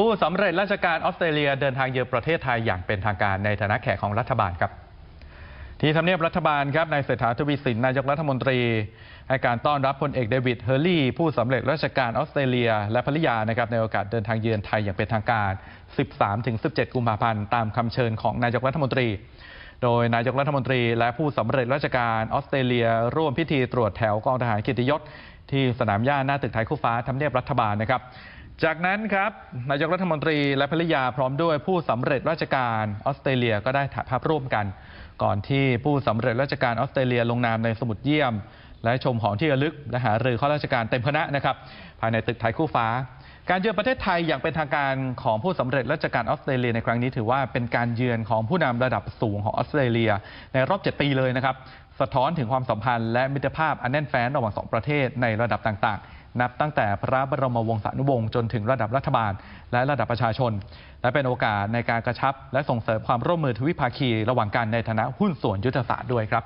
ผู้สำเร็จราชการออสเตรเลียเดินทางเยือนประเทศไทยอย่างเป็นทางการในฐานะแขกของรัฐบาลครับ ที่ทำเนียบรัฐบาลครับนายเศรษฐาทวีสินนายกรัฐมนตรีให้การต้อนรับพลเอกเดวิดเฮอร์รี่ผู้สำเร็จราชการออสเตรเลีย และภริยานะครับในโอกาสเดินทางเยือนไทยอย่างเป็นทางการ 13-17 กุมภาพันธ์ตามคำเชิญของนายกรัฐมนตรี โดยนายกรัฐมนตรีและผู้สำเร็จราชการออสเตรเลีย ร่วมพิธีตรวจแถวกองทหารเกียรติยศที่สนามหญ้าหน้าตึกไทยคู่ฟ้าทำเนียบรัฐบาลนะครับ จากนั้นครับนายกรัฐมนตรีและภริยาพร้อมด้วยผู้สำเร็จราชการออสเตรเลียก็ได้ถ่ายภาพร่วมกัน ก่อนที่ผู้สำเร็จราชการออสเตรเลียลงนามในสมุดเยี่ยม และชมของที่ระลึกและหารือข้าราชการเต็มคณะนะครับภายในตึกไทยคู่ฟ้า การเยือนประเทศไทยอย่างเป็นทางการของผู้สำเร็จราชการออสเตรเลียในครั้งนี้ถือว่าเป็นการเยือนของผู้นำระดับสูงของออสเตรเลีย ในรอบ 7 ปีเลยนะครับ สะท้อนถึงความสัมพันธ์และมิตรภาพอันแน่นแฟ้นระหว่างสองประเทศในระดับต่างๆ นับตั้งแต่พระบรมวงศานุวงศ์จนถึงระดับรัฐบาล และระดับประชาชน และเป็นโอกาสในการกระชับ และส่งเสริมความร่วมมือทวิภาคี ระหว่างกันในฐานะหุ้นส่วนยุทธศาสตร์ด้วยครับ